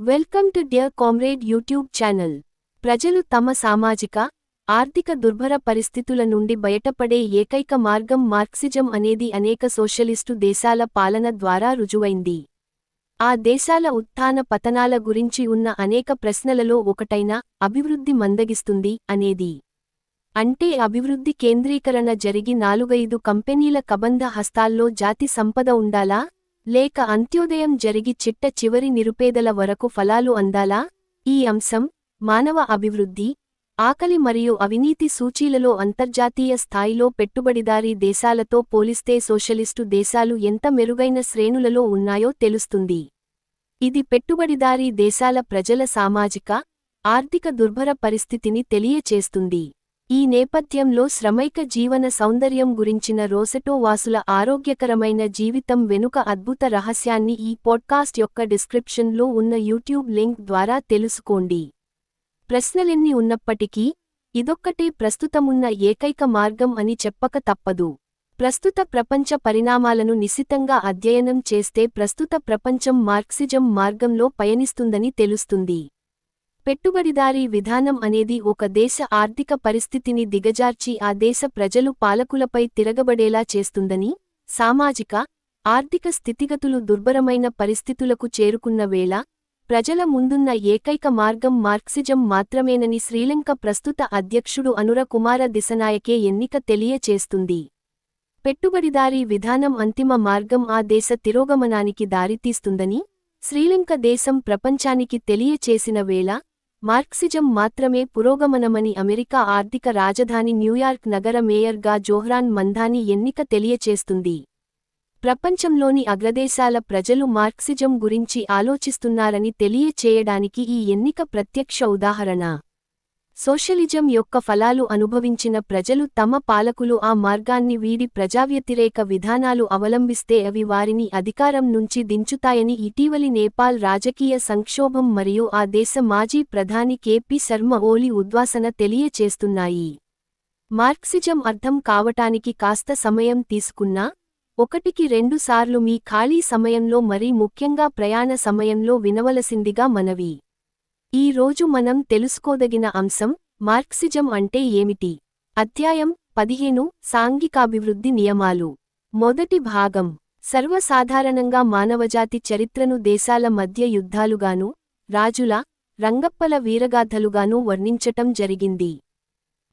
Welcome to dear comrade YouTube channel. ప్రజలు తమ సామాజిక ఆర్థిక దుర్భర పరిస్థితుల నుండి బయటపడే ఏకైక మార్గం మార్క్సిజం అనేది అనేక సోషలిస్టు దేశాల పాలన ద్వారా రుజువైంది. ఆ దేశాల ఉత్థాన పతనాల గురించి ఉన్న అనేక ప్రశ్నలలో ఒకటైన అభివృద్ధి మందగిస్తుంది అనేది. అంటే అభివృద్ధి కేంద్రీకరణ జరిగి నాలుగైదు కంపెనీల కబంధ హస్తాల్లో జాతి సంపద ఉండాలా? లేక అంత్యోదయం జరిగి చిట్ట చివరి నిరుపేదల వరకు ఫలాలు అందాలా? ఈ అంశం మానవ అభివృద్ధి ఆకలి మరియు అవినీతి సూచీలలో అంతర్జాతీయ స్థాయిలో పెట్టుబడిదారీ దేశాలతో పోలిస్తే సోషలిస్టు దేశాలు ఎంత మెరుగైన శ్రేణులలో ఉన్నాయో తెలుస్తుంది. ఇది పెట్టుబడిదారీ దేశాల ప్రజల సామాజిక ఆర్థిక దుర్భర పరిస్థితిని తెలియచేస్తుంది. ఈ నేపథ్యంలో శ్రమైక జీవన సౌందర్యం గురించిన రోసెటో వాసుల ఆరోగ్యకరమైన జీవితం వెనుక అద్భుత రహస్యాన్ని ఈ పాడ్కాస్ట్ యొక్క డిస్క్రిప్షన్లో ఉన్న యూట్యూబ్ లింక్ ద్వారా తెలుసుకోండి. ప్రశ్నలెన్ని ఉన్నప్పటికీ ఇదొక్కటే ప్రస్తుతమున్న ఏకైక మార్గం అని చెప్పక తప్పదు. ప్రస్తుత ప్రపంచ పరిణామాలను నిశితంగా అధ్యయనం చేస్తే ప్రస్తుత ప్రపంచం మార్క్సిజం మార్గంలో పయనిస్తుందని తెలుస్తుంది. పెట్టుబడిదారీ విధానం అనేది ఒక దేశ ఆర్థిక పరిస్థితిని దిగజార్చి ఆ దేశ ప్రజలు పాలకులపై తిరగబడేలా చేస్తుందని సామాజిక ఆర్థిక స్థితిగతులు దుర్భరమైన పరిస్థితులకు చేరుకున్న వేళ ప్రజల ముందున్న ఏకైక మార్గం మార్క్సిజం మాత్రమేనని శ్రీలంక ప్రస్తుత అధ్యక్షుడు అనుర కుమార దిశనాయకే ఎన్నిక తెలియచేస్తుంది. పెట్టుబడిదారీ విధానం అంతిమ మార్గం ఆ దేశ తిరోగమనానికి దారితీస్తుందని శ్రీలంక దేశం ప్రపంచానికి తెలియచేసిన వేళ మార్క్సిజం మాత్రమే పురోగమనమని అమెరికా ఆర్థిక రాజధాని న్యూయార్క్ నగర మేయర్గా జోహ్రాన్ మంధాని ఎన్నిక తెలియచేస్తుంది. ప్రపంచంలోని అగ్రదేశాల ప్రజలు మార్క్సిజం గురించి ఆలోచిస్తున్నారని తెలియచేయడానికి ఈ ఎన్నిక ప్రత్యక్ష ఉదాహరణ. సోషలిజం యొక్క ఫలాలు అనుభవించిన ప్రజలు తమ పాలకులు ఆ మార్గాన్ని వీడి ప్రజావ్యతిరేక విధానాలు అవలంబిస్తే అవి వారిని అధికారం నుంచి దించుతాయని ఇటీవలి నేపాల్ రాజకీయ సంక్షోభం మరియు ఆ దేశ మాజీ ప్రధాని కేపీ శర్మ ఓలి ఉద్వాసన తెలియచేస్తున్నాయి. మార్క్సిజం అర్థం కావటానికి కాస్త సమయం తీసుకున్నా ఒకటికి రెండుసార్లు మీ ఖాళీ సమయంలో మరీ ముఖ్యంగా ప్రయాణ సమయంలో వినవలసిందిగా మనవి. ఈ రోజు మనం తెలుసుకోదగిన అంశం మార్క్సిజం అంటే ఏమిటి? అధ్యాయం పదిహేను సాంఘికాభివృద్ధి నియమాలు. మొదటి భాగం. సర్వసాధారణంగా మానవజాతి చరిత్రను దేశాల మధ్య యుద్ధాలుగాను రాజుల రంగప్పల వీరగాథలుగాను వర్ణించటం జరిగింది.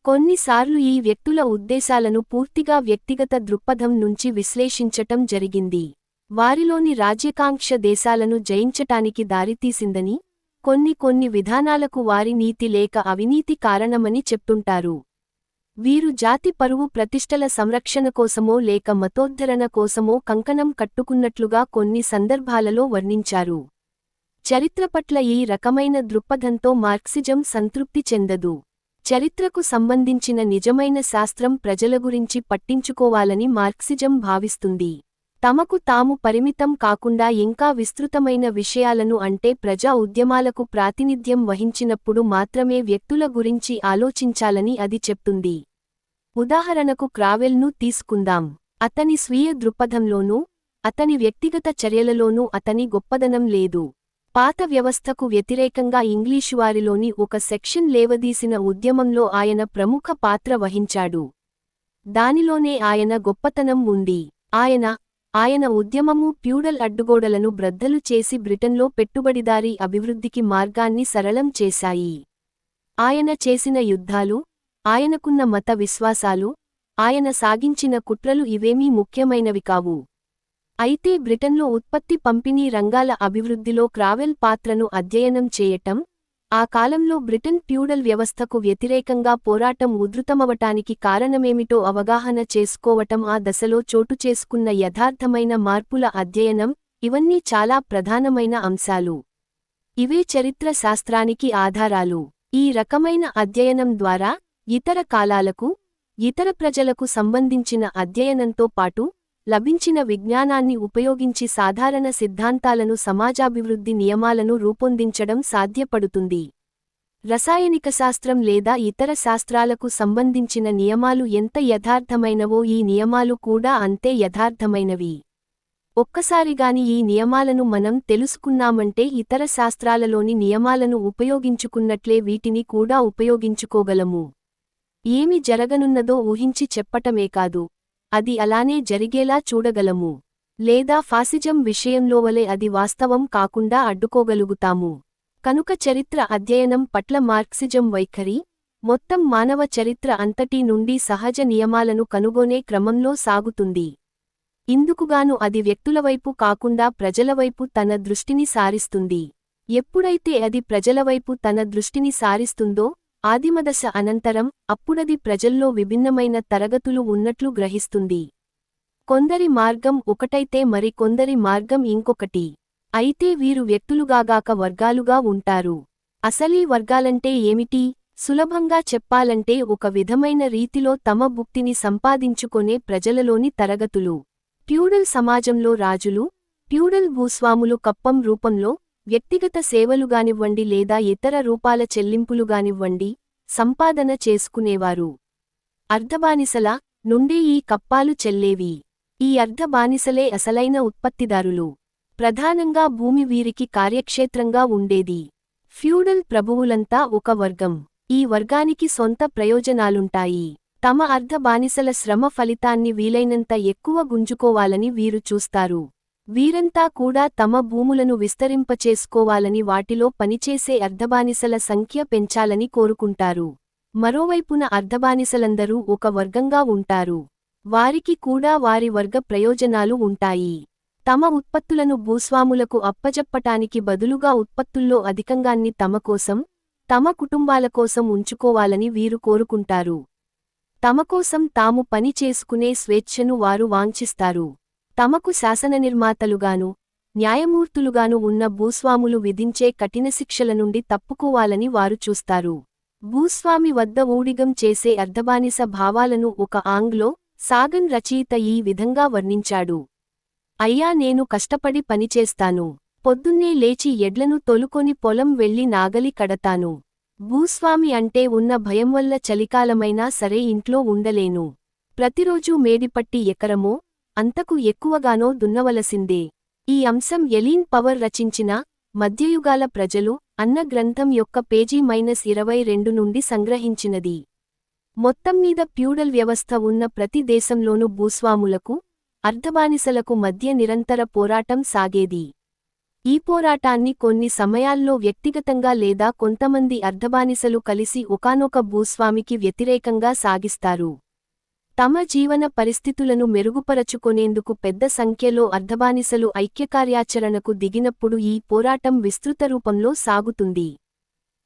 కొన్నిసార్లు ఈ వ్యక్తుల ఉద్దేశాలను పూర్తిగా వ్యక్తిగత దృక్పథం నుంచి విశ్లేషించటం జరిగింది. వారిలోని రాజ్యకాంక్ష దేశాలను జయించటానికి దారితీసిందని కొన్ని కొన్ని విధానాలకు వారి నీతి లేక అవినీతి కారణమని చెప్తుంటారు. వీరు జాతి పరువు ప్రతిష్టల సంరక్షణ కోసమో లేక మతోద్ధరణ కోసమో కంకణం కట్టుకున్నట్లుగా కొన్ని సందర్భాలలో వర్ణించారు. చరిత్ర పట్ల ఈ రకమైన దృక్పథంతో మార్క్సిజం సంతృప్తి చెందదు. చరిత్రకు సంబంధించిన నిజమైన శాస్త్రం ప్రజల గురించి పట్టించుకోవాలని మార్క్సిజం భావిస్తుంది. తమకు తాము పరిమితం కాకుండా ఇంకా విస్తృతమైన విషయాలను అంటే ప్రజా ఉద్యమాలకు ప్రాతినిధ్యం వహించినప్పుడు మాత్రమే వ్యక్తుల గురించి ఆలోచించాలని అది చెప్తుంది. ఉదాహరణకు క్రావెల్ను తీసుకుందాం. అతని స్వీయ దృక్పథంలోనూ అతని వ్యక్తిగత చర్యలలోనూ అతని గొప్పదనం లేదు. పాత వ్యవస్థకు వ్యతిరేకంగా ఇంగ్లీషువారిలోని ఒక సెక్షన్ లేవదీసిన ఉద్యమంలో ఆయన ప్రముఖ పాత్ర వహించాడు. దానిలోనే ఆయన గొప్పతనం ఉంది. ఆయన ఆయన ఉద్యమము ప్యూడల్ అడ్డుగోడలను బ్రద్దలు చేసి బ్రిటన్లో పెట్టుబడిదారీ అభివృద్ధికి మార్గాన్ని సరళం చేశాయి. ఆయన చేసిన యుద్ధాలు ఆయనకున్న మత విశ్వాసాలు ఆయన సాగించిన కుట్రలు ఇవేమీ ముఖ్యమైనవి కావు. అయితే బ్రిటన్లో ఉత్పత్తి పంపిణీ రంగాల అభివృద్ధిలో క్రావెల్ పాత్రను అధ్యయనం చేయటం ఆ కాలంలో బ్రిటన్ ప్యూడల్ వ్యవస్థకు వ్యతిరేకంగా పోరాటం ఉధృతమవటానికి కారణమేమిటో అవగాహన చేసుకోవటం ఆ దశలో చోటు చేసుకున్న యథార్థమైన మార్పుల అధ్యయనం ఇవన్నీ చాలా ప్రధానమైన అంశాలు. ఇవే చరిత్ర శాస్త్రానికి ఆధారాలు. ఈ రకమైన అధ్యయనం ద్వారా ఇతర కాలాలకు ఇతర ప్రజలకు సంబంధించిన అధ్యయనంతో పాటు లభించిన విజ్ఞానాన్ని ఉపయోగించి సాధారణ సిద్ధాంతాలను సమాజాభివృద్ధి నియమాలను రూపొందించడం సాధ్యపడుతుంది. రసాయనిక శాస్త్రం లేదా ఇతర శాస్త్రాలకు సంబంధించిన నియమాలు ఎంత యథార్థమైనవో ఈ నియమాలు కూడా అంతే యథార్థమైనవి. ఒక్కసారిగాని ఈ నియమాలను మనం తెలుసుకున్నామంటే ఇతర శాస్త్రాలలోని నియమాలను ఉపయోగించుకున్నట్లే వీటిని కూడా ఉపయోగించుకోగలము. ఏమి జరగనున్నదో ఊహించి చెప్పటమే కాదు. అది అలానే జరిగేలా చూడగలము. లేదా ఫాసిజం విషయంలో వలె అది వాస్తవం కాకుండా అడ్డుకోగలుగుతాము. కనుక చరిత్ర అధ్యయనం పట్ల మార్క్సిజం వైఖరి మొత్తం మానవ చరిత్ర అంతటి నుండి సహజ నియమాలను కనుగొనే క్రమంలో సాగుతుంది. ఇందుకుగాను అది వ్యక్తులవైపు కాకుండా ప్రజలవైపు తన దృష్టిని సారిస్తుంది. ఎప్పుడైతే అది ప్రజలవైపు తన దృష్టిని సారిస్తుందో ఆదిమదశ అనంతరం అప్పుడది ప్రజల్లో విభిన్నమైన తరగతులు ఉన్నట్లు గ్రహిస్తుంది. కొందరి మార్గం ఒకటైతే మరి కొందరి మార్గం ఇంకొకటి. అయితే వీరు వ్యక్తులుగాగాక వర్గాలుగా ఉంటారు. అసలీ వర్గాలంటే ఏమిటి? సులభంగా చెప్పాలంటే ఒక విధమైన రీతిలో తమ భుక్తిని సంపాదించుకొనే ప్రజలలోని తరగతులు. ట్యూడల్ సమాజంలో రాజులు ట్యూడల్ భూస్వాములు కప్పం రూపంలో వ్యక్తిగత సేవలుగానివ్వండి లేదా ఇతర రూపాల చెల్లింపులుగానివ్వండి సంపాదన చేసుకునేవారు. అర్ధబానిసల నుండి ఈ కప్పాలు చెల్లేవి. ఈ అర్ధబానిసలే అసలైన ఉత్పత్తిదారులు. ప్రధానంగా భూమి వీరికి కార్యక్షేత్రంగా ఉండేది. ఫ్యూడల్ ప్రభువులంతా ఒక వర్గం. ఈ వర్గానికి సొంత ప్రయోజనాలుంటాయి. తమ అర్ధబానిసల శ్రమ ఫలితాన్ని వీలైనంత ఎక్కువ గుంజుకోవాలని వీరు చూస్తారు. వీరంతా కూడా తమ భూములను విస్తరింపచేసుకోవాలని వాటిలో పనిచేసే అర్ధబానిసల సంఖ్య పెంచాలని కోరుకుంటారు. మరోవైపున అర్ధబానిసలందరూ ఒక వర్గంగా ఉంటారు. వారికి కూడా వారి వర్గ ప్రయోజనాలు ఉంటాయి. తమ ఉత్పత్తులను భూస్వాములకు అప్పజెప్పటానికి బదులుగా ఉత్పత్తుల్లో అధికంగాన్ని తమ కోసం తమ కుటుంబాల కోసం ఉంచుకోవాలని వీరు కోరుకుంటారు. తమకోసం తాము పని చేసుకునే స్వేచ్ఛను వారు వాంఛిస్తారు. తమకు శాసననిర్మాతలుగాను న్యాయమూర్తులుగాను ఉన్న భూస్వాములు విధించే కఠిన శిక్షల నుండి తప్పుకోవాలని వారు చూస్తారు. భూస్వామి వద్ద ఊడిగం చేసే అర్ధబానిస భావాలను ఒక ఆంగ్లో సాగన్ రచయిత ఈ విధంగా వర్ణించాడు. అయ్యా నేను కష్టపడి పనిచేస్తాను. పొద్దున్నే లేచి ఎడ్లను తొలుకొని పొలం వెళ్ళి నాగలి కడతాను. భూస్వామి అంటే ఉన్న భయం వల్ల చలికాలమైనా సరే ఇంట్లో ఉండలేను. ప్రతిరోజూ మేడిపట్టి ఎకరమో అంతకు ఎక్కువగానో దున్నవలసిందే. ఈ అంశం ఎలీన్ పవర్ రచించిన మధ్యయుగాల ప్రజలు అన్న గ్రంథం యొక్క పేజీ మైనస్ ఇరవై రెండు నుండి సంగ్రహించినది. మొత్తం మీద ప్యూడల్ వ్యవస్థ ఉన్న ప్రతి దేశంలోనూ భూస్వాములకు అర్ధబానిసలకు మధ్య నిరంతర పోరాటం సాగేది. ఈ పోరాటాన్ని కొన్ని సమయాల్లో వ్యక్తిగతంగా లేదా కొంతమంది అర్ధబానిసలు కలిసి ఒకానొక భూస్వామికి వ్యతిరేకంగా సాగిస్తారు. తమ జీవన పరిస్థితులను మెరుగుపరచుకొనేందుకు పెద్ద సంఖ్యలో అర్ధబానిసలు ఐక్యకార్యాచరణకు దిగినప్పుడు ఈ పోరాటం విస్తృత రూపంలో సాగుతుంది.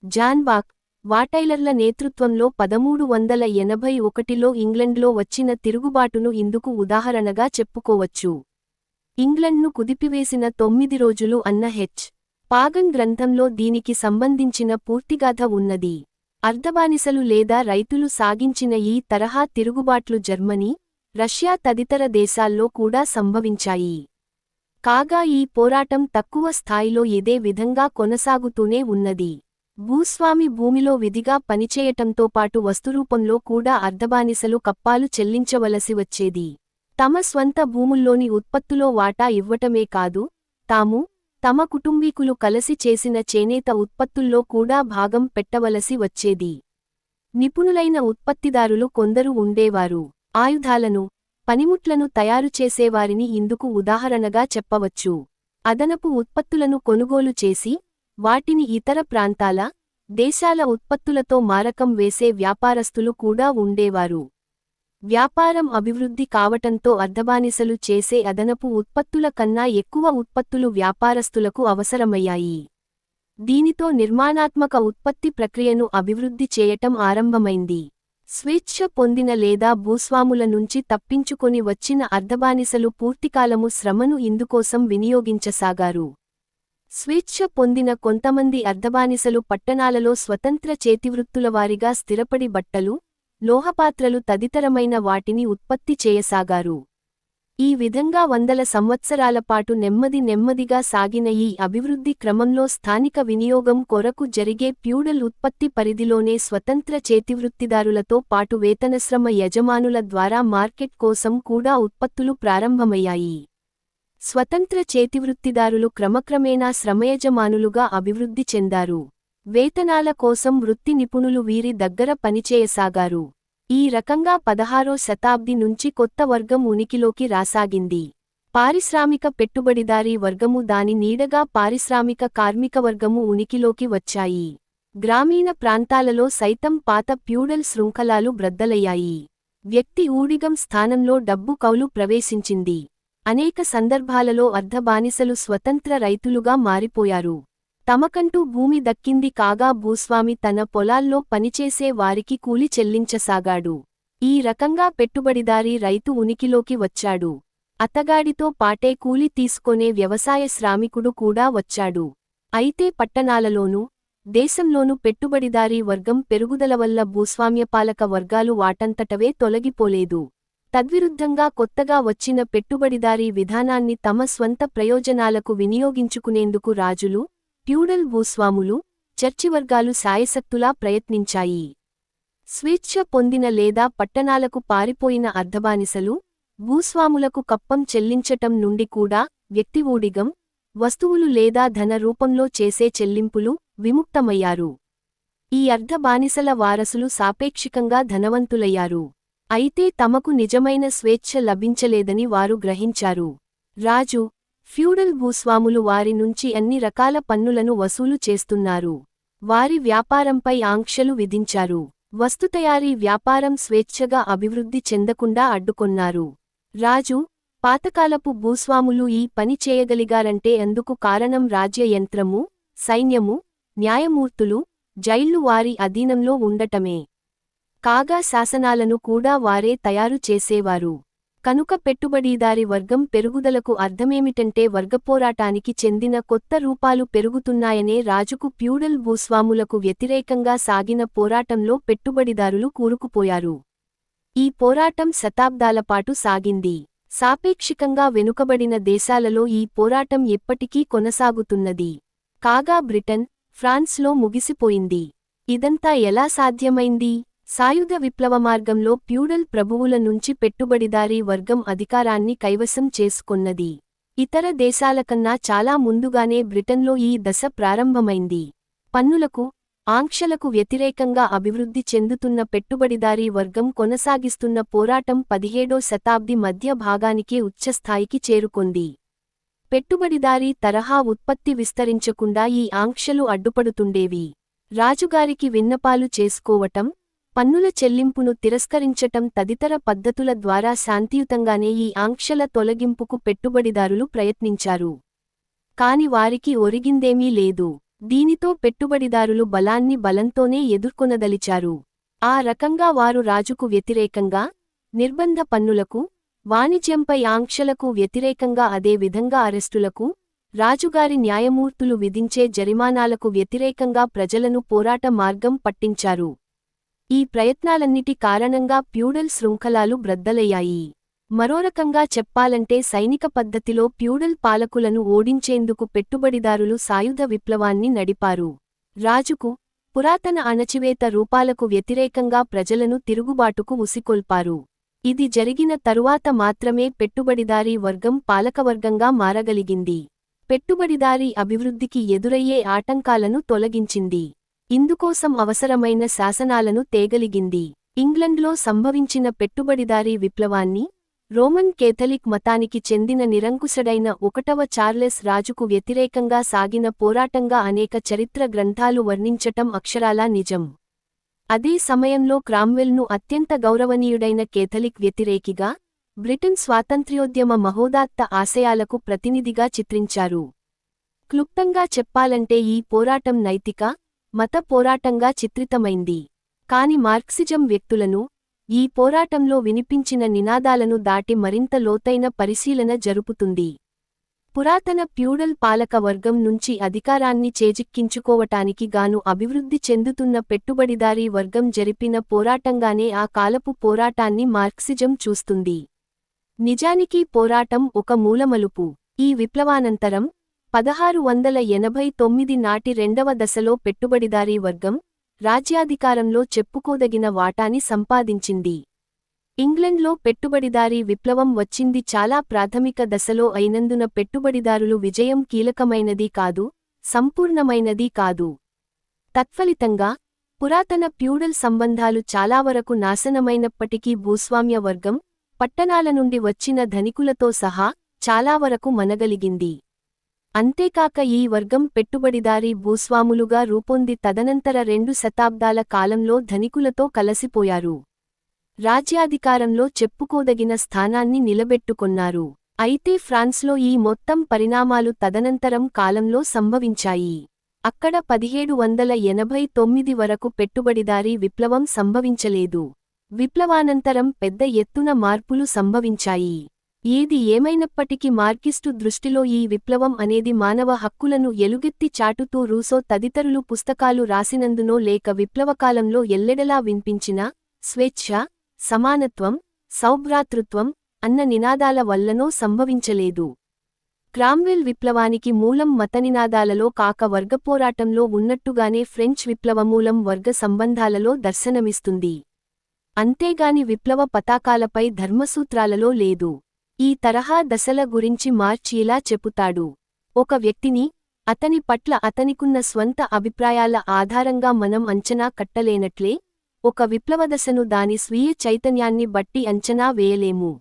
జాన్వాక్ వాటైలర్ల నేతృత్వంలో పదమూడు వందల ఎనభై ఒకటిలో ఇంగ్లండ్లో వచ్చిన తిరుగుబాటును ఇందుకు ఉదాహరణగా చెప్పుకోవచ్చు. ఇంగ్లండ్ను కుదిపివేసిన తొమ్మిది రోజులు అన్న హెచ్. పాగన్ గ్రంథంలో దీనికి సంబంధించిన పూర్తిగాథ ఉన్నది. అర్ధబానిసలు లేదా రైతులు సాగించిన ఈ తరహా తిరుగుబాట్లు జర్మనీ రష్యా తదితర దేశాల్లో కూడా సంభవించాయి. కాగా ఈ పోరాటం తక్కువ స్థాయిలో ఇదే విధంగా కొనసాగుతూనే ఉన్నది. భూస్వామి భూమిలో విధిగా పనిచేయటంతో పాటు వస్తురూపంలో కూడా అర్ధబానిసలు కప్పాలు చెల్లించవలసి వచ్చేది. తమ స్వంత భూముల్లోని ఉత్పత్తులో వాటా ఇవ్వటమే కాదు తాము తమ కుటుంబీకులు కలసి చేసిన చేనేత ఉత్పత్తుల్లో కూడా భాగం పెట్టవలసి వచ్చేది. నిపుణులైన ఉత్పత్తిదారులు కొందరు ఉండేవారు. ఆయుధాలను పనిముట్లను తయారు చేసేవారిని ఇందుకు ఉదాహరణగా చెప్పవచ్చు. అదనపు ఉత్పత్తులను కొనుగోలు చేసి వాటిని ఇతర ప్రాంతాల దేశాల ఉత్పత్తులతో మారకం వేసే వ్యాపారస్తులు కూడా ఉండేవారు. వ్యాపారం అభివృద్ధి కావటంతో అర్ధబానిసలు చేసే అదనపు ఉత్పత్తుల కన్నా ఎక్కువ ఉత్పత్తులు వ్యాపారస్తులకు అవసరమయ్యాయి. దీనితో నిర్మాణాత్మక ఉత్పత్తి ప్రక్రియను అభివృద్ధి చేయటం ఆరంభమైంది. స్వేచ్ఛ పొందిన లేదా భూస్వాముల నుంచి తప్పించుకొని వచ్చిన అర్ధబానిసలు పూర్తికాలము శ్రమను ఇందుకోసం వినియోగించసాగారు. స్వేచ్ఛ పొందిన కొంతమంది అర్ధబానిసలు పట్టణాలలో స్వతంత్ర చేతివృత్తులవారిగా స్థిరపడి బట్టలు లోహపాత్రలు తదితరమైన వాటిని ఉత్పత్తి చేయసాగారు. ఈ విధంగా వందల సంవత్సరాల పాటు నెమ్మది నెమ్మదిగా సాగిన ఈ అభివృద్ధి క్రమంలో స్థానిక వినియోగం కొరకు జరిగే ప్యూడల్ ఉత్పత్తి పరిధిలోనే స్వతంత్ర చేతివృత్తిదారులతో పాటు వేతనశ్రమ యజమానుల ద్వారా మార్కెట్ కోసం కూడా ఉత్పత్తులు ప్రారంభమయ్యాయి. స్వతంత్ర చేతివృత్తిదారులు క్రమక్రమేణా శ్రమయజమానులుగా అభివృద్ధి చెందారు. వేతనాల కోసం వృత్తి నిపుణులు వీరి దగ్గర పనిచేయసాగారు. ఈ రకంగా పదహారో శతాబ్ది నుంచి కొత్త వర్గం ఉనికిలోకి రాసాగింది. పారిశ్రామిక పెట్టుబడిదారీ వర్గము దాని నీడగా పారిశ్రామిక కార్మిక వర్గము ఉనికిలోకి వచ్చాయి. గ్రామీణ ప్రాంతాలలో సైతం పాత ప్యూడల్ శృంఖలాలు బ్రద్దలయ్యాయి. వ్యక్తి ఊడిగం స్థానంలో డబ్బు కౌలు ప్రవేశించింది. అనేక సందర్భాలలో అర్ధబానిసలు స్వతంత్ర రైతులుగా మారిపోయారు. తమకంటూ భూమి దక్కింది కాగా భూస్వామి తన పొలాల్లో పనిచేసే వారికి కూలి చెల్లించసాగాడు. ఈ రకంగా పెట్టుబడిదారీ రైతు ఉనికిలోకి వచ్చాడు. అతగాడితో పాటే కూలి తీసుకొనే వ్యవసాయ శ్రామికుడు కూడా వచ్చాడు. అయితే పట్టణాలలోనూ దేశంలోనూ పెట్టుబడిదారీ వర్గం పెరుగుదల వల్ల భూస్వామ్యపాలక వర్గాలు వాటంతటవే తొలగిపోలేదు. తద్విరుద్ధంగా కొత్తగా వచ్చిన పెట్టుబడిదారీ విధానాన్ని తమ స్వంత ప్రయోజనాలకు వినియోగించుకునేందుకు రాజులు ట్యూడల్ భూస్వాములు చర్చివర్గాలు సాయసత్తులా ప్రయత్నించాయి. స్వేచ్ఛ పొందిన లేదా పట్టణాలకు పారిపోయిన అర్ధబానిసలు భూస్వాములకు కప్పం చెల్లించటం నుండి కూడా వ్యక్తివూడిగం వస్తువులు లేదా ధన రూపంలో చేసే చెల్లింపులు విముక్తమయ్యారు. ఈ అర్ధబానిసల వారసులు సాపేక్షికంగా ధనవంతులయ్యారు. అయితే తమకు నిజమైన స్వేచ్ఛ లభించలేదని వారు గ్రహించారు. రాజు ఫ్యూడల్ భూస్వాములు వారి నుంచి అన్ని రకాల పన్నులను వసూలు చేస్తున్నారు. వారి వ్యాపారంపై ఆంక్షలు విధించారు. వస్తుతయారీ వ్యాపారం స్వేచ్ఛగా అభివృద్ధి చెందకుండా అడ్డుకొన్నారు. రాజు పాతకాలపు భూస్వాములు ఈ పని చేయగలిగారంటే అందుకు కారణం రాజ్యయంత్రము సైన్యము న్యాయమూర్తులు జైళ్ళు వారి అధీనంలో ఉండటమే. కాగా శాసనాలను కూడా వారే తయారు చేసేవారు. కనుక పెట్టుబడిదారి వర్గం పెరుగుదలకు అర్థమేమిటంటే వర్గపోరాటానికి చెందిన కొత్త రూపాలు పెరుగుతున్నాయనే రాజుకు ప్యూడల్ భూస్వాములకు వ్యతిరేకంగా సాగిన పోరాటంలో పెట్టుబడిదారులు కూరుకుపోయారు. ఈ పోరాటం శతాబ్దాలపాటు సాగింది. సాపేక్షికంగా వెనుకబడిన దేశాలలో ఈ పోరాటం ఎప్పటికీ కొనసాగుతున్నది. కాగా బ్రిటన్ ఫ్రాన్స్లో ముగిసిపోయింది. ఇదంతా ఎలా సాధ్యమైంది? సాయుధ విప్లవ మార్గంలో ప్యూడల్ ప్రభువుల నుంచి పెట్టుబడిదారీ వర్గం అధికారాన్ని కైవసం చేసుకొన్నది. ఇతర దేశాలకన్నా చాలా ముందుగానే బ్రిటన్లో ఈ దశ ప్రారంభమైంది. పన్నులకు ఆంక్షలకు వ్యతిరేకంగా అభివృద్ధి చెందుతున్న పెట్టుబడిదారీ వర్గం కొనసాగిస్తున్న పోరాటం పదిహేడో శతాబ్ది మధ్య భాగానికే ఉచ్చస్థాయికి చేరుకుంది. పెట్టుబడిదారీ తరహా ఉత్పత్తి విస్తరించకుండా ఈ ఆంక్షలు అడ్డుపడుతుండేవి. రాజుగారికి విన్నపాలు చేసుకోవటం పన్నుల చెల్లింపును తిరస్కరించటం తదితర పద్ధతుల ద్వారా శాంతియుతంగానే ఈ ఆంక్షల తొలగింపుకు పెట్టుబడిదారులు ప్రయత్నించారు. కాని వారికి ఒరిగిందేమీ లేదు. దీనితో పెట్టుబడిదారులు బలాన్ని బలంతోనే ఎదుర్కొనదలిచారు. ఆ రకంగా వారు రాజుకు వ్యతిరేకంగా నిర్బంధ పన్నులకు వాణిజ్యంపై ఆంక్షలకు వ్యతిరేకంగా అదే విధంగా అరెస్టులకు రాజుగారి న్యాయమూర్తులు విధించే జరిమానాలకు వ్యతిరేకంగా ప్రజలను పోరాట మార్గం పట్టించారు. ఈ ప్రయత్నాలన్నిటి కారణంగా ప్యూడల్ శృంఖలాలు బ్రద్దలయ్యాయి. మరోరకంగా చెప్పాలంటే సైనిక పద్ధతిలో ప్యూడల్ పాలకులను ఓడించేందుకు పెట్టుబడిదారులు సాయుధ విప్లవాన్ని నడిపారు. రాజుకు పురాతన అణచివేత రూపాలకు వ్యతిరేకంగా ప్రజలను తిరుగుబాటుకు ఉసికొల్పారు. ఇది జరిగిన తరువాత మాత్రమే పెట్టుబడిదారీ వర్గం పాలకవర్గంగా మారగలిగింది. పెట్టుబడిదారీ అభివృద్ధికి ఎదురయ్యే ఆటంకాలను తొలగించింది. ఇందుకోసం అవసరమైన శాసనాలను తేగలిగింది. ఇంగ్లండ్లో సంభవించిన పెట్టుబడిదారీ విప్లవాన్ని రోమన్ కేథలిక్ మతానికి చెందిన నిరంకుశడైన ఒకటవ చార్లెస్ రాజుకు వ్యతిరేకంగా సాగిన పోరాటంగా అనేక చరిత్ర గ్రంథాలు వర్ణించటం అక్షరాలా నిజం. అదే సమయంలో క్రామ్వెల్ను అత్యంత గౌరవనీయుడైన కేథలిక్ వ్యతిరేకిగా బ్రిటన్ స్వాతంత్ర్యోద్యమ మహోదాత్త ఆశయాలకు ప్రతినిధిగా చిత్రించారు. క్లుప్తంగా చెప్పాలంటే ఈ పోరాటం నైతిక మత పోరాటంగా చిత్రితమైంది. కాని మార్క్సిజం వ్యక్తులను ఈ పోరాటంలో వినిపించిన నినాదాలను దాటి మరింత లోతైన పరిశీలన జరుపుతుంది. పురాతన ప్యూడల్ పాలక వర్గం నుంచి అధికారాన్ని చేజిక్కించుకోవటానికి గాను అభివృద్ధి చెందుతున్న పెట్టుబడిదారీ వర్గం జరిపిన పోరాటంగానే ఆ కాలపు పోరాటాన్ని మార్క్సిజం చూస్తుంది. నిజానికి పోరాటం ఒక మూలమలుపు. ఈ విప్లవానంతరం పదహారు వందల ఎనభై తొమ్మిది నాటి రెండవ దశలో పెట్టుబడిదారీ వర్గం రాజ్యాధికారంలో చెప్పుకోదగిన వాటాని సంపాదించింది. ఇంగ్లండ్లో పెట్టుబడిదారీ విప్లవం వచ్చింది చాలా ప్రాథమిక దశలో అయినందున పెట్టుబడిదారులు విజయం కీలకమైనది కాదు సంపూర్ణమైనది కాదు. తత్ఫలితంగా పురాతన ప్యూడల్ సంబంధాలు చాలావరకు నాశనమైనప్పటికీ భూస్వామ్య వర్గం పట్టణాల నుండి వచ్చిన ధనికులతో సహా చాలావరకు మనగలిగింది. అంతేకాక ఈ వర్గం పెట్టుబడిదారీ భూస్వాములుగా రూపొంది తదనంతర రెండు శతాబ్దాల కాలంలో ధనికులతో కలసిపోయారు. రాజ్యాధికారంలో చెప్పుకోదగిన స్థానాన్ని నిలబెట్టుకొన్నారు. అయితే ఫ్రాన్స్లో ఈ మొత్తం పరిణామాలు తదనంతరం కాలంలో సంభవించాయి. అక్కడ పదిహేడు వందల ఎనభై తొమ్మిది వరకు పెట్టుబడిదారీ విప్లవం సంభవించలేదు. విప్లవానంతరం పెద్ద ఎత్తున మార్పులు సంభవించాయి. ఏది ఏమైనప్పటికీ మార్కిస్టు దృష్టిలో ఈ విప్లవం అనేది మానవ హక్కులను ఎలుగెత్తి చాటుతూ రూసో తదితరులు పుస్తకాలు రాసినందునో లేక విప్లవకాలంలో ఎల్లెడలా వినిపించిన స్వేచ్ఛ సమానత్వం సౌభ్రాతృత్వం అన్న నినాదాల వల్లనో సంభవించలేదు. క్రామ్వెల్ విప్లవానికి మూలం మతనినాదాలలో కాక వర్గపోరాటంలో ఉన్నట్టుగానే ఫ్రెంచ్ విప్లవమూలం వర్గ సంబంధాలలో దర్శనమిస్తుంది. అంతేగాని విప్లవ పతాకాలపై ధర్మసూత్రాలలో లేదు. ఈ తరహా దశల గురించి మార్చి ఇలా చెపుతాడు ఒక వ్యక్తిని అతని పట్ల అతనికున్న స్వంత అభిప్రాయాల ఆధారంగా మనం అంచనా కట్టలేనట్లే ఒక విప్లవదశను దాని స్వీయ చైతన్యాన్ని బట్టి అంచనా వేయలేము.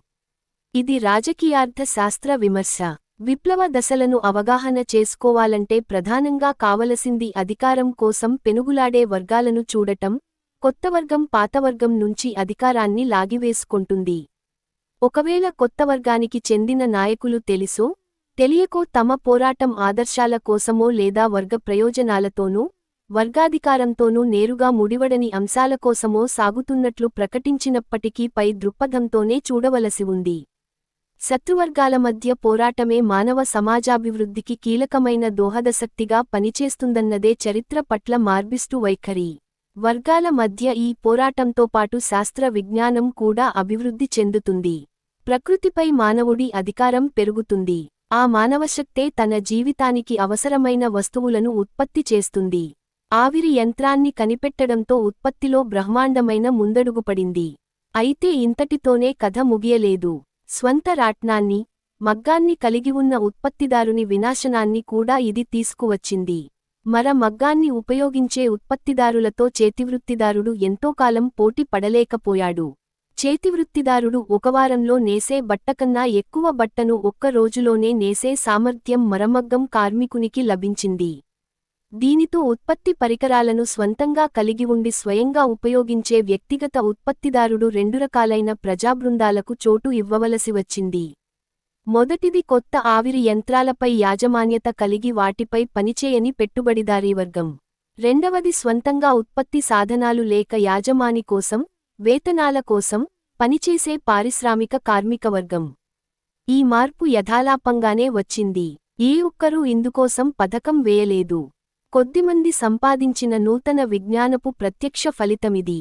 ఇది రాజకీయార్థ శాస్త్ర విమర్శ. విప్లవ దశలను అవగాహన చేసుకోవాలంటే ప్రధానంగా కావలసింది అధికారం కోసం పెనుగులాడే వర్గాలను చూడటం కొత్తవర్గం పాతవర్గం నుంచి అధికారాన్ని లాగివేసుకొంటుంది. ఒకవేళ కొత్త వర్గానికి చెందిన నాయకులు తెలుసో తెలియకో తమ పోరాటం ఆదర్శాల కోసమో లేదా వర్గ ప్రయోజనాలతోనూ వర్గాధికారంతోనూ నేరుగా ముడివడని అంశాల కోసమో సాగుతున్నట్లు ప్రకటించినప్పటికీ పై దృక్పథంతోనే చూడవలసి ఉంది. శత్రువర్గాల మధ్య పోరాటమే మానవ సమాజాభివృద్ధికి కీలకమైన దోహదశక్తిగా పనిచేస్తుందన్నదే చరిత్ర పట్ల మార్బిస్టు వైఖరి. వర్గాల మధ్య ఈ పోరాటంతో పాటు శాస్త్ర విజ్ఞానం కూడా అభివృద్ధి చెందుతుంది. ప్రకృతిపై మానవుడి అధికారం పెరుగుతుంది. ఆ మానవశక్తే తన జీవితానికి అవసరమైన వస్తువులను ఉత్పత్తి చేస్తుంది. ఆవిరి యంత్రాన్ని కనిపెట్టడంతో ఉత్పత్తిలో బ్రహ్మాండమైన ముందడుగుపడింది. అయితే ఇంతటితోనే కథ ముగియలేదు. స్వంత రాట్నాన్ని మగ్గాన్ని కలిగి ఉన్న ఉత్పత్తిదారుని వినాశనాన్ని కూడా ఇది తీసుకువచ్చింది. మర మగ్గాన్ని ఉపయోగించే ఉత్పత్తిదారులతో చేతివృత్తిదారుడు ఎంతోకాలం పోటీ పడలేకపోయాడు. చేతివృత్తిదారుడు ఒక వారంలో నేసే బట్టకన్నా ఎక్కువ బట్టను ఒక్క రోజులోనే నేసే సామర్థ్యం మరమగ్గం కార్మికునికి లభించింది. దీనితో ఉత్పత్తి పరికరాలను స్వంతంగా కలిగి ఉండి స్వయంగా ఉపయోగించే వ్యక్తిగత ఉత్పత్తిదారుడు రెండు రకాలైన ప్రజాబృందాలకు చోటు ఇవ్వవలసి వచ్చింది. మొదటిది కొత్త ఆవిరి యంత్రాలపై యాజమాన్యత కలిగి వాటిపై పనిచేయని పెట్టుబడిదారీ వర్గం రెండవది స్వంతంగా ఉత్పత్తి సాధనాలు లేక యాజమాని కోసం వేతనాల కోసం పనిచేసే పారిశ్రామిక కార్మికవర్గం. ఈ మార్పు యథాలాపంగానే వచ్చింది. ఏ ఒక్కరూ ఇందుకోసం పథకం వేయలేదు. కొద్దిమంది సంపాదించిన నూతన విజ్ఞానపు ప్రత్యక్ష ఫలితమిది.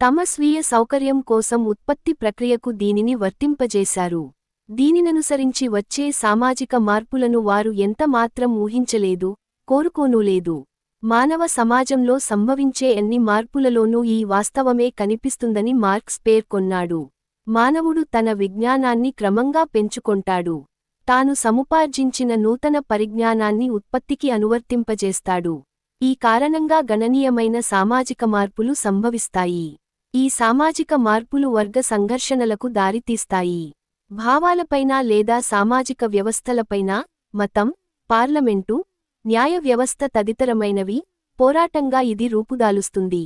తమ స్వీయ సౌకర్యం కోసం ఉత్పత్తి ప్రక్రియకు దీనిని వర్తింపజేశారు. దీనిననుసరించి వచ్చే సామాజిక మార్పులను వారు ఎంతమాత్రం ఊహించలేదు కోరుకోనూలేదు. మానవ సమాజంలో సంభవించే ఎన్ని మార్పులలోనూ ఈ వాస్తవమే కనిపిస్తుందని మార్క్స్ పేర్కొన్నాడు మానవుడు తన విజ్ఞానాన్ని క్రమంగా పెంచుకొంటాడు. తాను సముపార్జించిన నూతన పరిజ్ఞానాన్ని ఉత్పత్తికి అనువర్తింపజేస్తాడు. ఈ కారణంగా గణనీయమైన సామాజిక మార్పులు సంభవిస్తాయి. ఈ సామాజిక మార్పులు వర్గ సంఘర్షణలకు దారితీస్తాయి. భావాలపైన లేదా సామాజిక వ్యవస్థలపైన మతం పార్లమెంటు న్యాయ వ్యవస్థ తదితరమైనవి పోరాటంగా ఇది రూపుదాలుస్తుంది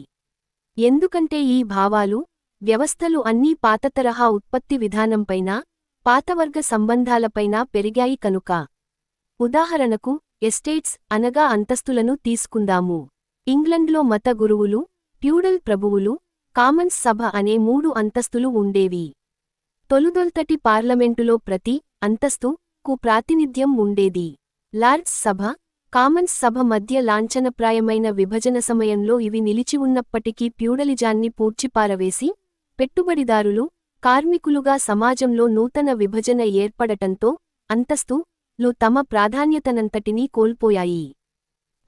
ఎందుకంటే ఈ భావాలు వ్యవస్థలు అన్నీ పాతతరహా ఉత్పత్తి విధానంపైన పాతవర్గ సంబంధాలపైన పెరిగాయి కనుక. ఉదాహరణకు ఎస్టేట్స్ అనగా అంతస్తులను తీసుకుందాము. ఇంగ్లండ్లో మత గురువులు ప్యూడల్ ప్రభువులు కామన్స్ సభ అనే మూడు అంతస్తులు ఉండేవి. తొలుదొల్తటి పార్లమెంటులో ప్రతి అంతస్తు కు ప్రాతినిధ్యం ఉండేది. లార్డ్స్ సభ కామన్స్ సభ మధ్య లాంఛనప్రాయమైన విభజన సమయంలో ఇవి నిలిచి ఉన్నప్పటికీ ప్యూడలిజాన్ని పూడ్చిపారవేసి పెట్టుబడిదారులు కార్మికులుగా సమాజంలో నూతన విభజన ఏర్పడటంతో అంతస్తు లు తమ ప్రాధాన్యతనంతటినీ కోల్పోయాయి.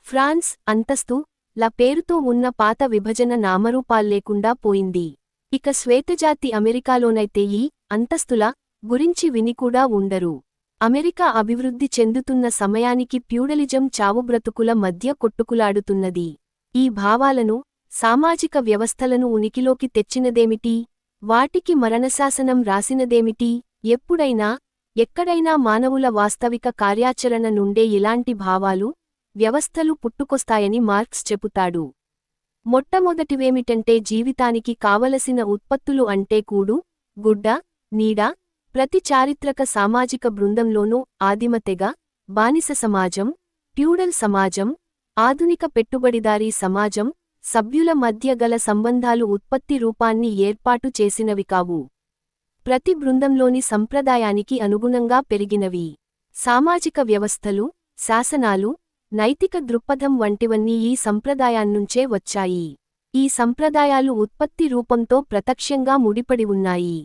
ఫ్రాన్స్ అంతస్తు ల పేరుతో ఉన్న పాత విభజన నామరూపాల్లేకుండా పోయింది. ఇక శ్వేతజాతి అమెరికాలోనైతే ఈ అంతస్తుల గురించి విని కూడా ఉండరు. అమెరికా అభివృద్ధి చెందుతున్న సమయానికి ప్యూడలిజం చావుబ్రతుకుల మధ్య కొట్టుకులాడుతున్నది. ఈ భావాలను సామాజిక వ్యవస్థలను ఉనికిలోకి తెచ్చినదేమిటి? వాటికి మరణశాసనం రాసినదేమిటి? ఎప్పుడైనా ఎక్కడైనా మానవుల వాస్తవిక కార్యాచరణ నుండే ఇలాంటి భావాలు వ్యవస్థలు పుట్టుకొస్తాయని మార్క్స్ చెబుతాడు. మొట్టమొదటివేమిటంటే జీవితానికి కావలసిన ఉత్పత్తులు అంటే కూడు గుడ్డ నీడ ప్రతి చారిత్రక సామాజిక బృందంలోనూ ఆదిమతెగ బానిస సమాజం ట్యూడల్ సమాజం ఆధునిక పెట్టుబడిదారీ సమాజం సభ్యుల మధ్య గల సంబంధాలు ఉత్పత్తి రూపాన్ని ఏర్పాటు చేసినవి కావు. ప్రతి బృందంలోని సంప్రదాయానికి అనుగుణంగా పెరిగినవి. సామాజిక వ్యవస్థలు శాసనాలు నైతిక దృక్పథం వంటివన్నీ ఈ సంప్రదాయాన్నుంచే వచ్చాయి. ఈ సంప్రదాయాలు ఉత్పత్తి రూపంతో ప్రత్యక్షంగా ముడిపడి ఉన్నాయి.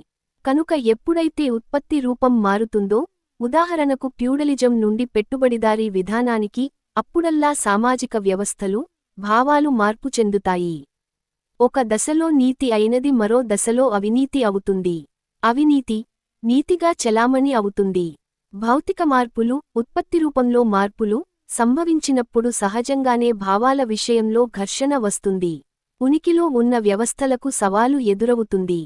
కనుక ఎప్పుడైతే ఉత్పత్తి రూపం మారుతుందో ఉదాహరణకు ప్యూడలిజం నుండి పెట్టుబడిదారీ విధానానికి అప్పుడల్లా సామాజిక వ్యవస్థలు భావాలు మార్పు చెందుతాయి. ఒక దశలో నీతి అయినది మరో దశలో అవినీతి అవుతుంది. అవినీతి నీతిగా చెలామణి అవుతుంది. భౌతిక మార్పులు ఉత్పత్తి రూపంలో మార్పులు సంభవించినప్పుడు సహజంగానే భావాల విషయంలో ఘర్షణ వస్తుంది. ఉనికిలో ఉన్న వ్యవస్థలకు సవాలు ఎదురవుతుంది.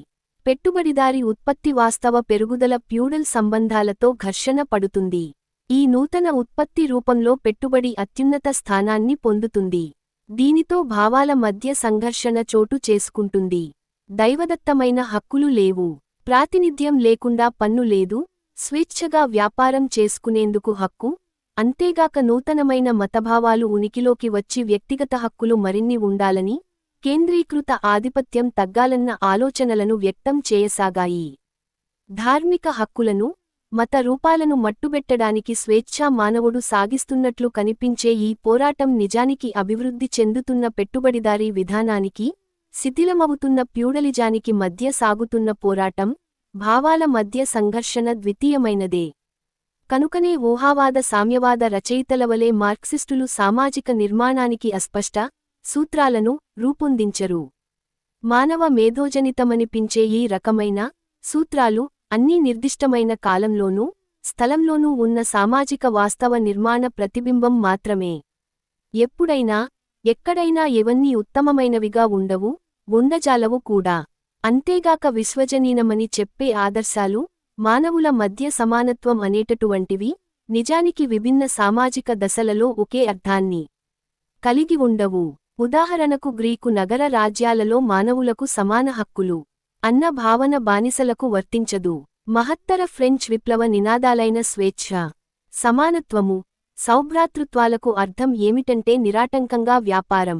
పెట్టుబడిదారి ఉత్పత్తి వాస్తవ పెరుగుదల ప్యూడల్ సంబంధాలతో ఘర్షణ పడుతుంది. ఈ నూతన ఉత్పత్తి రూపంలో పెట్టుబడి అత్యున్నత స్థానాన్ని పొందుతుంది. దీనితో భావాల మధ్య సంఘర్షణ చోటు చేసుకుంటుంది. దైవదత్తమైన హక్కులు లేవు. ప్రాతినిధ్యం లేకుండా పన్ను లేదు. స్వేచ్ఛగా వ్యాపారం చేసుకునేందుకు హక్కు. అంతేగాక నూతనమైన మతభావాలు ఉనికిలోకి వచ్చి వ్యక్తిగత హక్కులు మరిన్ని ఉండాలని కేంద్రీకృత ఆధిపత్యం తగ్గాలన్న ఆలోచనలను వ్యక్తం చేయసాగాయి. ధార్మిక హక్కులను మత రూపాలను మట్టుబెట్టడానికి స్వేచ్ఛా మానవుడు సాగిస్తున్నట్లు కనిపించే ఈ పోరాటం నిజానికి అభివృద్ధి చెందుతున్న పెట్టుబడిదారీ విధానానికి శిథిలమవుతున్న ప్యూడలిజానికి మధ్య సాగుతున్న పోరాటం భావాల మధ్య సంఘర్షణ ద్వితీయమైనదే. కనుకనే ఊహావాద సామ్యవాద రచయితలవలే మార్క్సిస్టులు సామాజిక నిర్మాణానికి అస్పష్ట సూత్రాలను రూపొందించరు. మానవ మేధోజనితమనిపించే ఈ రకమైన సూత్రాలు అన్నీ నిర్దిష్టమైన కాలంలోనూ స్థలంలోనూ ఉన్న సామాజిక వాస్తవ నిర్మాణ ప్రతిబింబం మాత్రమే. ఎప్పుడైనా ఎక్కడైనా ఎవన్నీ ఉత్తమమైనవిగా ఉండవు ఉండజాలవు కూడా. అంతేగాక విశ్వజనీనమని చెప్పే ఆదర్శాలు మానవుల మధ్య సమానత్వం అనేటటువంటివి నిజానికి విభిన్న సామాజిక దశలలో ఒకే అర్థాన్ని కలిగి ఉండవు. ఉదాహరణకు గ్రీకు నగర రాజ్యాలలో మానవులకు సమాన హక్కులు. అన్న భావన బానిసలకు వర్తించదు. మహత్తర ఫ్రెంచ్ విప్లవ నినాదాలైన స్వేచ్ఛ. సమానత్వము. సౌభ్రాతృత్వాలకు అర్థం ఏమిటంటే నిరాటంకంగా వ్యాపారం.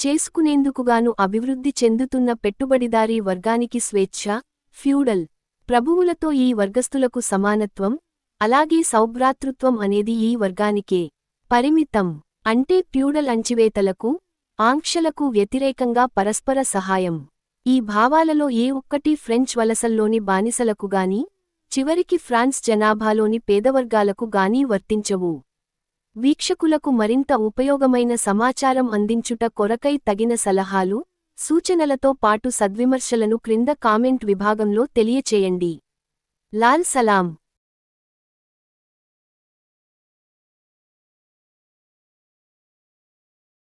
చేసుకునేందుకుగాను అభివృద్ధి చెందుతున్న పెట్టుబడిదారీ వర్గానికి స్వేచ్ఛ ఫ్యూడల్. ప్రభువులతో ఈ వర్గస్థులకు సమానత్వం అలాగే సౌభ్రాతృత్వం అనేది ఈ వర్గానికే. పరిమితం. అంటే ప్యూడల్ అంచివేతలకు ఆంక్షలకు వ్యతిరేకంగా పరస్పర సహాయం. ఈ భావాలలో ఏ ఒక్కటి ఫ్రెంచ్ వలసల్లోని బానిసలకు గాని చివరికి ఫ్రాన్స్ జనాభాలోని పేదవర్గాలకు గానీ వర్తించవు. వీక్షకులకు మరింత ఉపయోగమైన సమాచారం అందించుట కొరకై తగిన సలహాలు సూచనలతో పాటు సద్విమర్శలను క్రింద కామెంట్ విభాగంలో తెలియచేయండి. లాల్ సలాం.